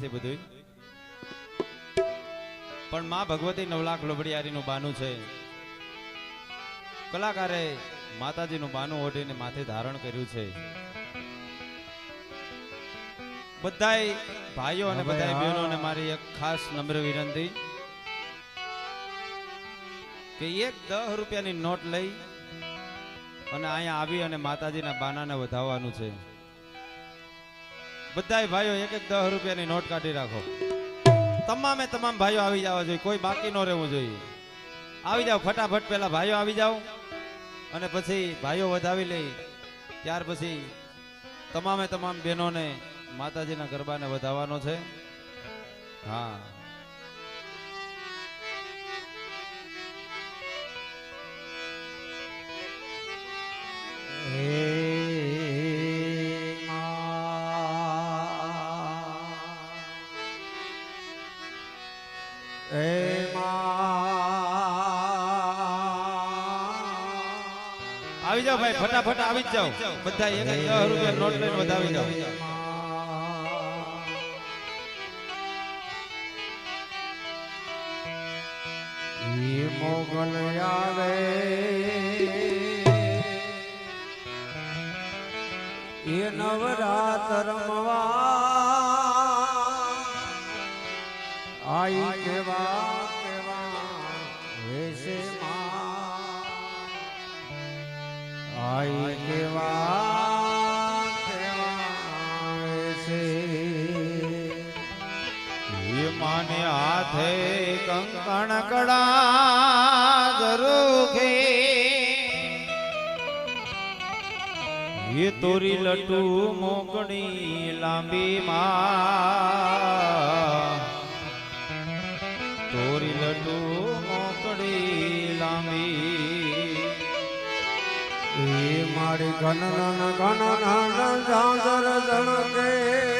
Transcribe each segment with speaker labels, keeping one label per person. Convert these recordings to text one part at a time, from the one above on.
Speaker 1: નથી બધું પણ માં ભગવતી નવલાખ લોબડિયારીનું બાનું છે. કલાકારે માતાજીનું બાનું ઓઢીને માથે ધારણ કર્યું છે. બધાય ભાઈઓ અને
Speaker 2: બધા
Speaker 1: બહેનોને મારી એક ખાસ નમ્ર વિનંતી કે એક દસ રૂપિયાની નોટ લઈ અને અહીંયા આવી અને માતાજીના બાનાને વધાવવાનું છે. બધાય ભાઈઓ એક એક દસ રૂપિયાની નોટ કાઢી રાખો. તમામે તમામ ભાઈઓ આવી જવા જોઈએ. કોઈ બાકી ન રહેવું જોઈએ. આવી જાઓ, ફટાફટ પેલા ભાઈઓ આવી જાઓ અને પછી ભાઈઓ વધાવી લઈ ત્યાર પછી તમામે તમામ બહેનોને માતાજીના ગરબાને વધાવવાનો છે. હા.
Speaker 2: હે
Speaker 1: ભાઈ ફટાફટ આવી જ જાઓ. બધા એક દસ રૂપિયા નોટ લઈને વધાવી જાઓ.
Speaker 2: મોગલ આવે. એ નવરાત રમવા
Speaker 1: કણકડા ગરુખે.
Speaker 2: એ તોરી લટુ મોકણી લાંબી માં. તોરી
Speaker 1: લટુ મોકણી લાંબી. એ મારી ઘન ઘન ઘન જાગર જણકે.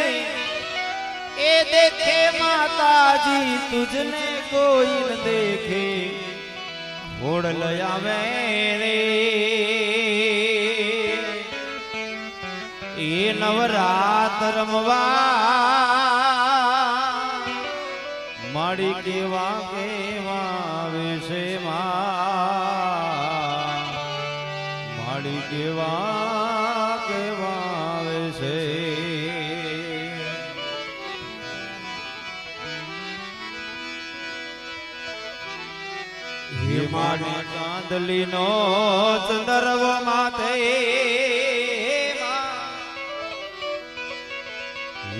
Speaker 1: માતાજી તુજને કોઈ ન દેખે। હોડ લયાવે રે। એ નવરાત રમવા માડી કેવા કેવા વિશે માડી કેવા કેવા વિશે મારી ચાંદલી નો સંદર્ભ માથે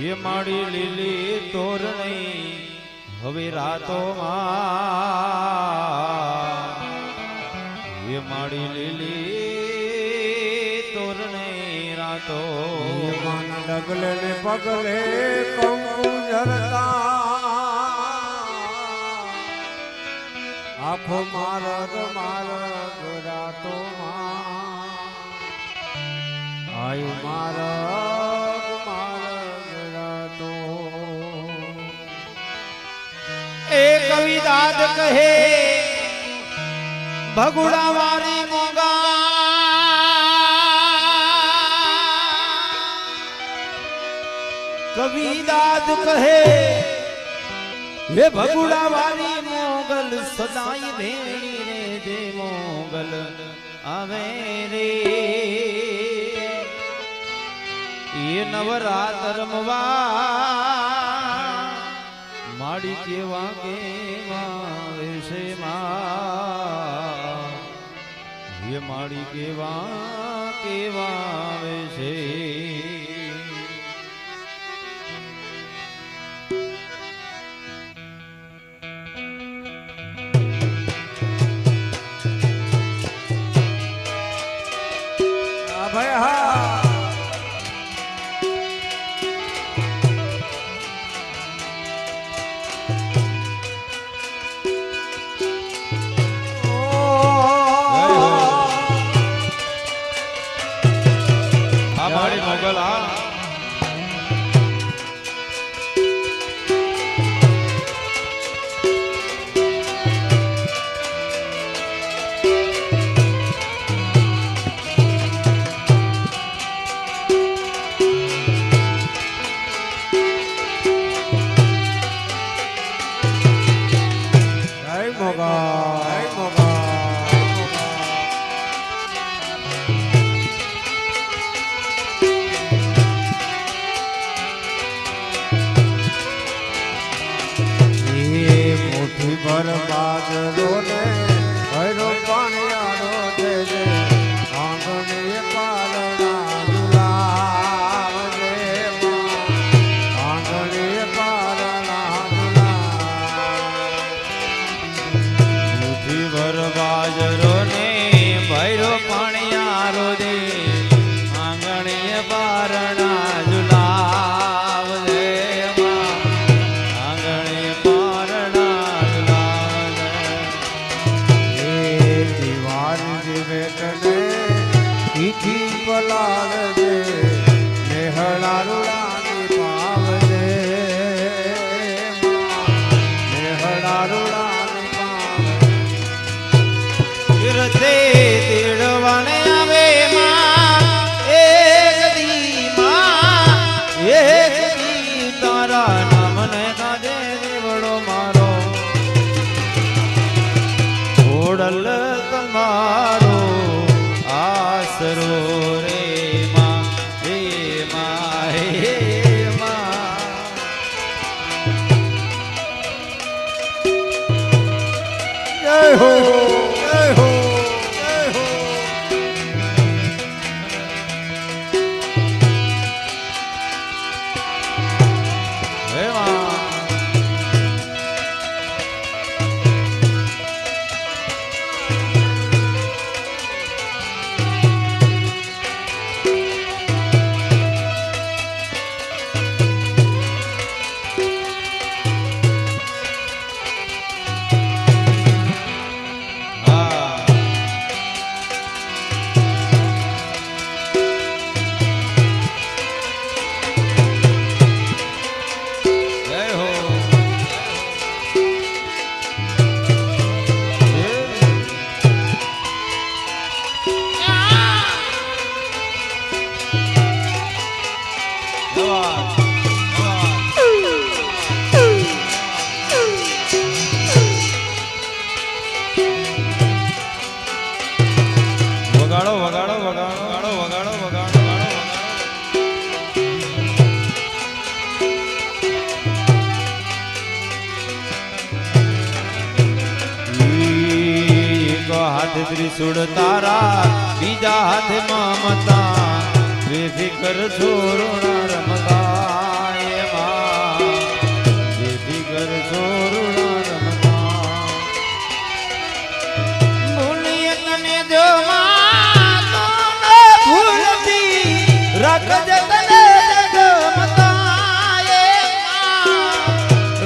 Speaker 1: એ મારી લીલી તોરણી હવે રાતો હે મારી લીલી તોરણી રાતો.
Speaker 2: મન ડગલે પગલે કંકુ ઝરતા આખો મારગ મારગ રાતો આઈ મારગ મારગ રાતો.
Speaker 1: એ કવિદાદ કહે ભગુડા વારી મોગા. કવિદાદ કહે હે ભગુડા વારી મોગલ સદાઈ ભેણી રે જે મોગલ આવે રે. એ નવરાત રમવા માડી કેવા કેવા હે માડી કેવા કેવા વેશે তোমার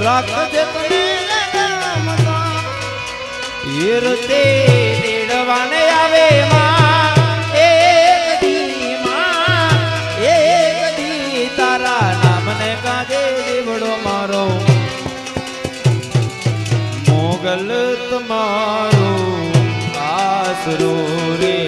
Speaker 1: રાખજે તને એ રતે દેડવાને આવે માં એક દી માં એક દી મારો મોગલ તમારો આસરો રે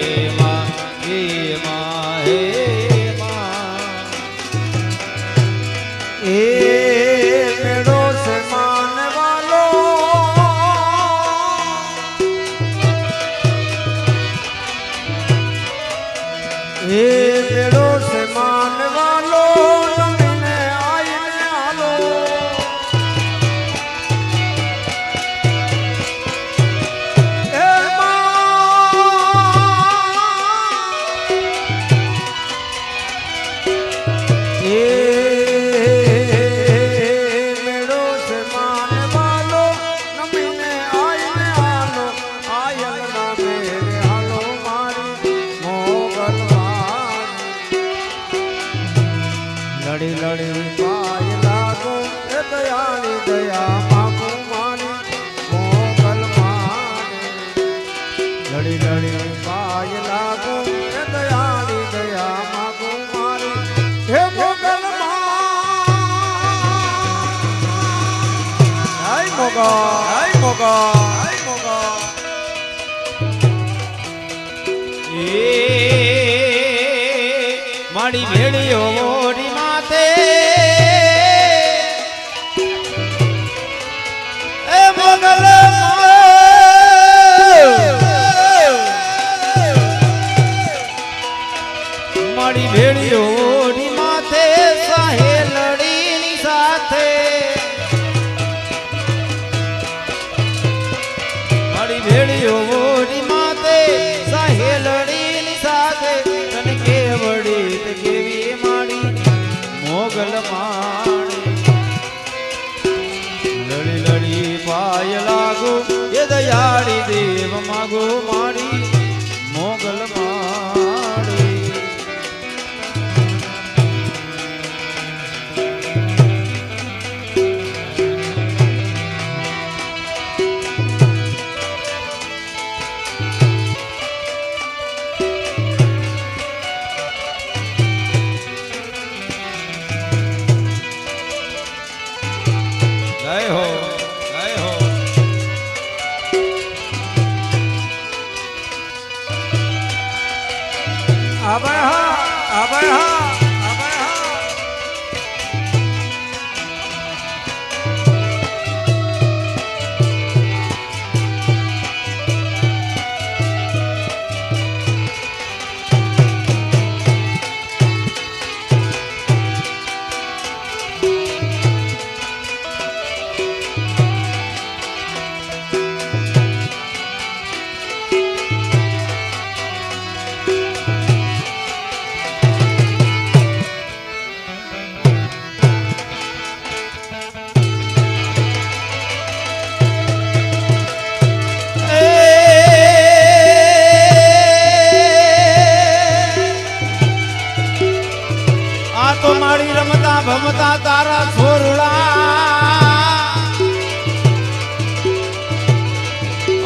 Speaker 1: રમતા તારા છોરડા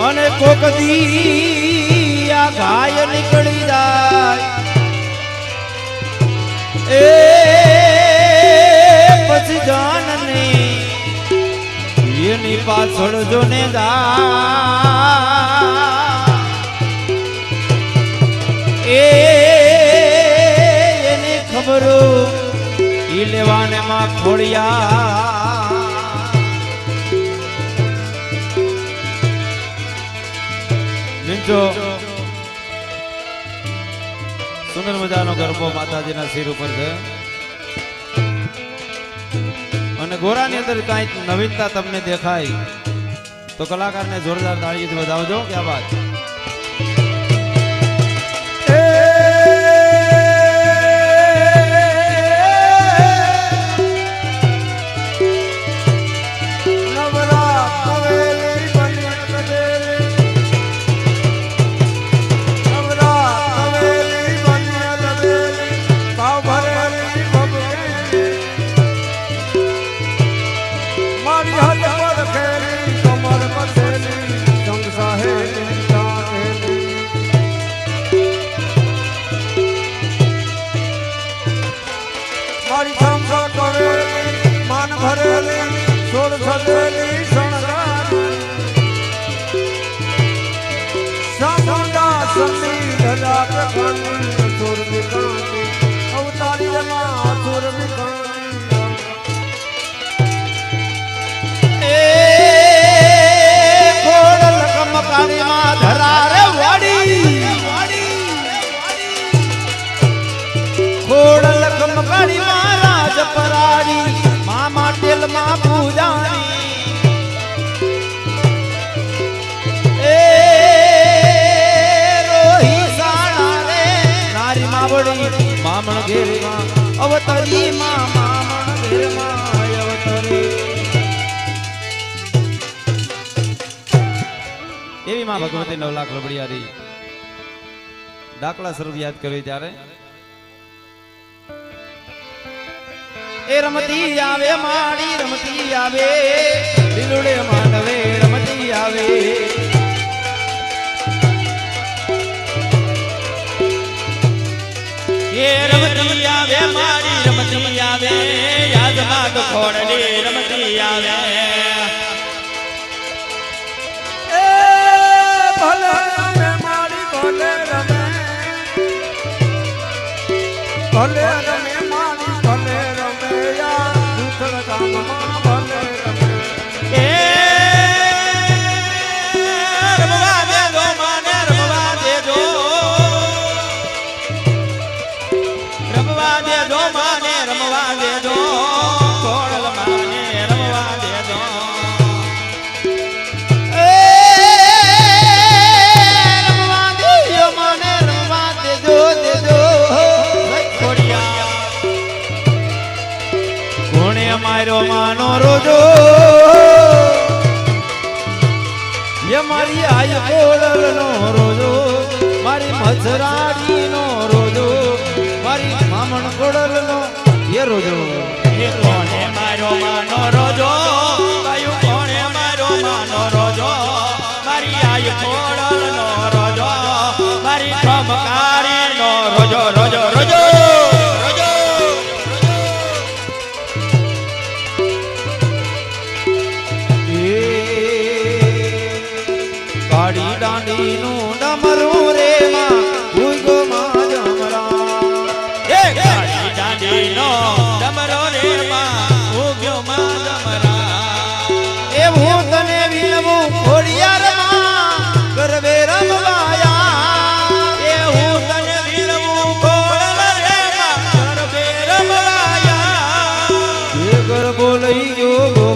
Speaker 1: અને કોક દી આ ગાય નીકળી જાય. એ પછી જાનને એની પાછળ જો ને જા. એ એને ખબરો ઈ લેવાને માં ખોડિયા મિંજો. સુંદર મજાનો ગરબો માતાજીના શિર ઉપર છે. અને ગોરાની અંદર કાંઈક નવીનતા તમને દેખાય. તો કલાકારને જોરદાર તાળીથી વધાવજો. ક્યાં વાત? મામણ ઘેર, અવતરી એવી માં ભગવતી નવ લાખ લબડિયારી દાખલા સ્વરૂપ યાદ કર્યું ત્યારે? એ રમતી આવે, માડી રમતી આવે, લીલુડે માનવે રમતી આવે.
Speaker 3: એ રમતી આવે, મારી રમતી આવે યાદમાં તો ખોડલી રમતી આવે.
Speaker 2: એ ભલે મારી ભલે રમે, ભલે
Speaker 1: ઓળલ નો રોજો. મારી મજરાડી નો રોજો. મારી મામણ કોડલ નો એ રોજો.
Speaker 3: એ કોને મારો માનો રોજો? કયું કોને મારો માનો રોજો? મારી આય કોડલ નો રોજો. મારી ધમકારી નો રોજો રોજો.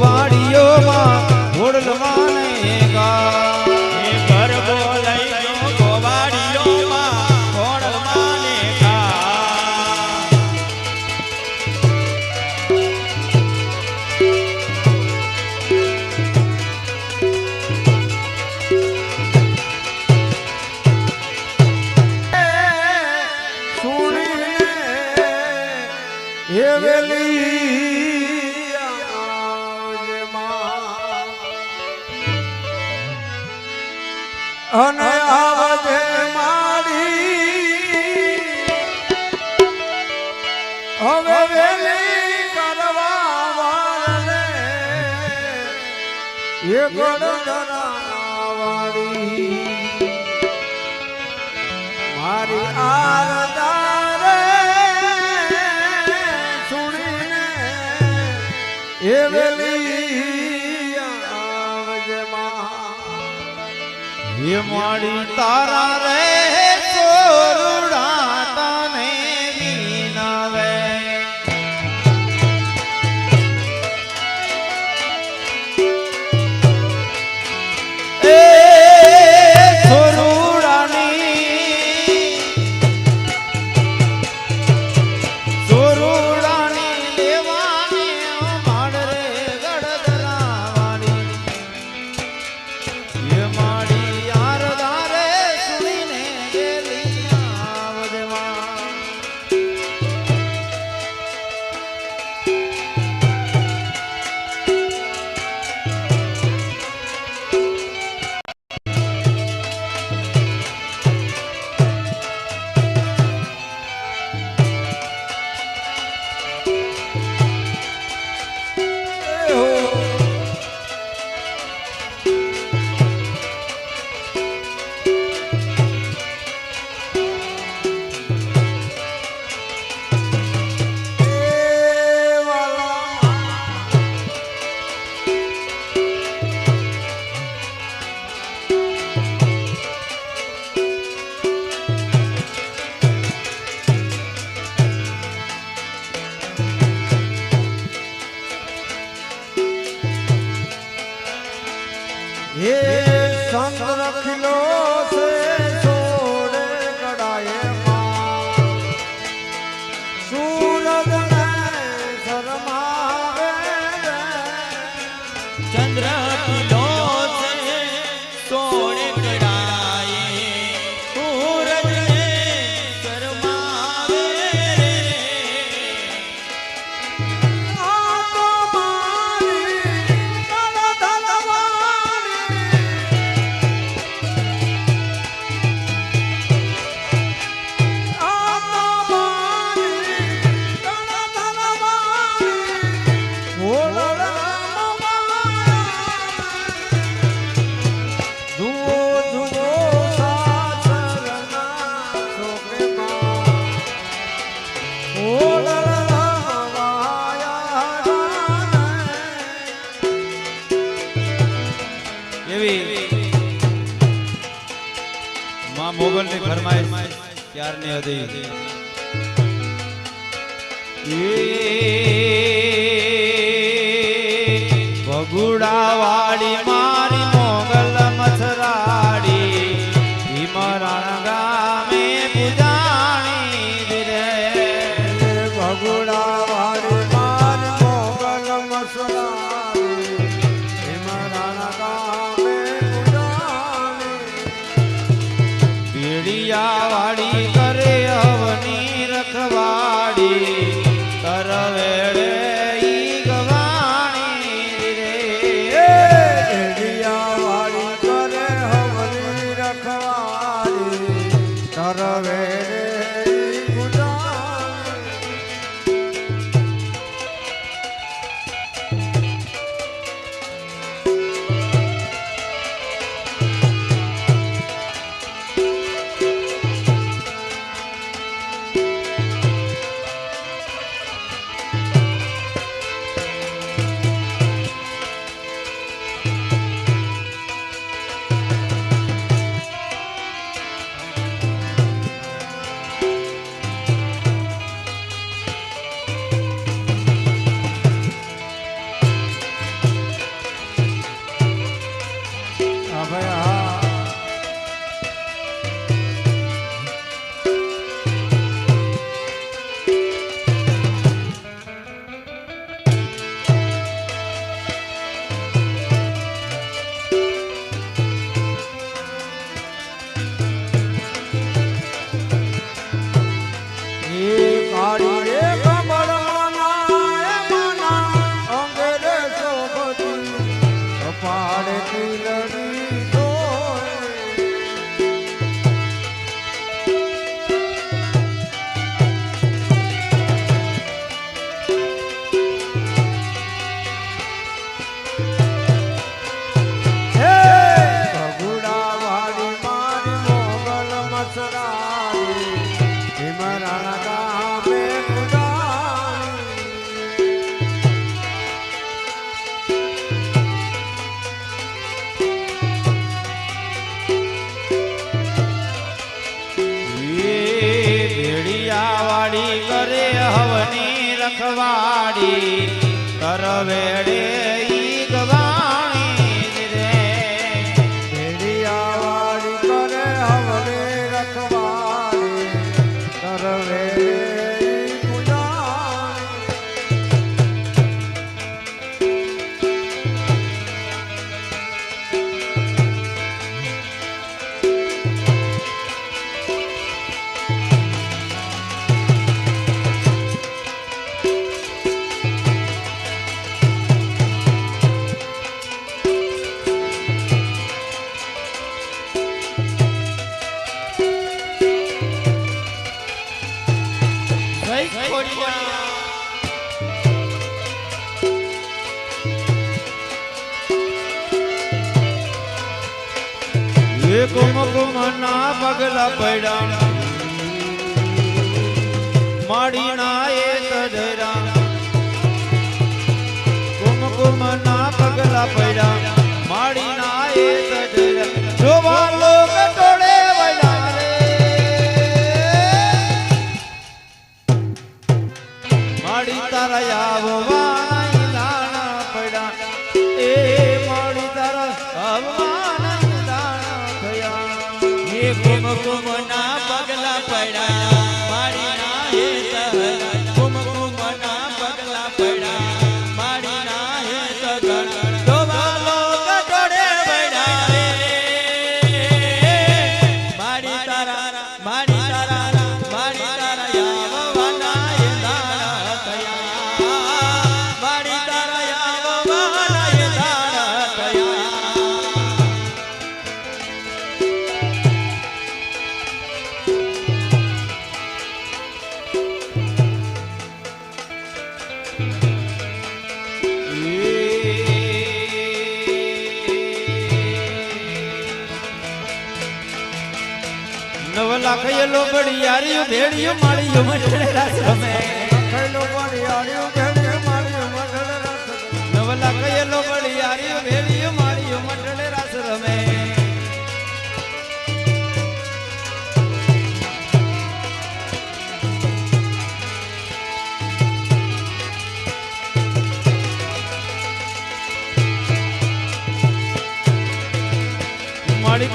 Speaker 2: વાડીઓમાં ઘોડલવા ગણગણાવાળી મારી આરદારે સુણીને
Speaker 1: એવેલી આવજમાં
Speaker 2: હે
Speaker 1: માડી તારા
Speaker 3: રે राखी કન્યા દે Hallelujah. વેડી ಮಾಯಾ
Speaker 1: નવ લાખ યલો બડી યારી ભેડીઓ માળીઓ મંડળે રાસ રમે. નવ લાખ યલો બડી યારી ભેડીઓ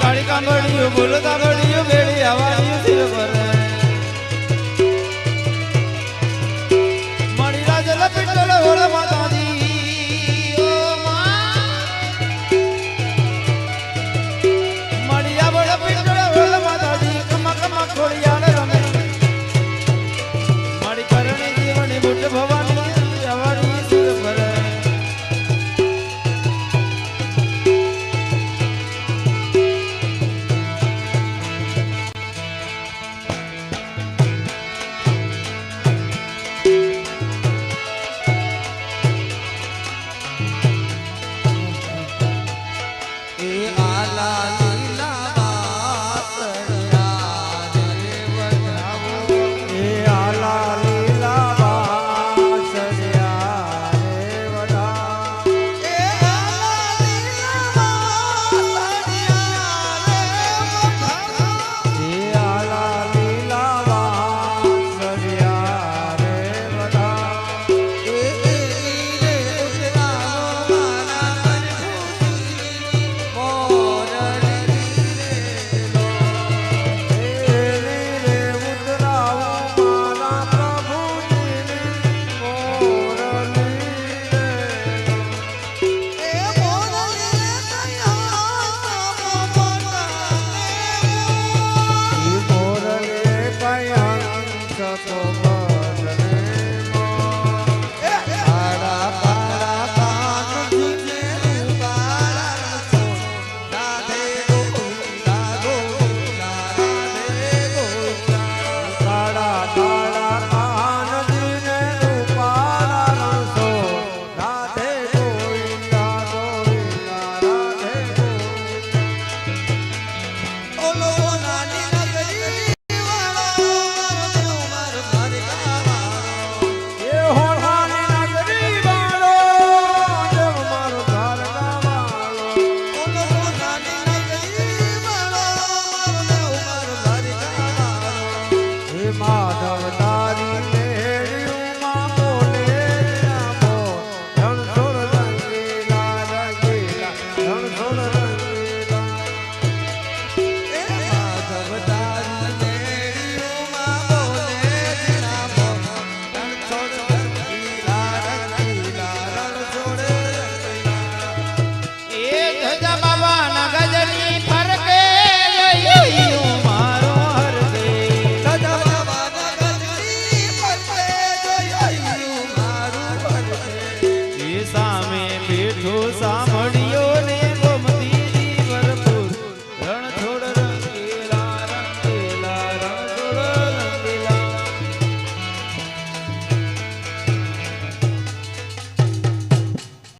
Speaker 1: કાળી કાંગળીયું ભૂલ કાંગળીયું બેડી આવવાની સિર પર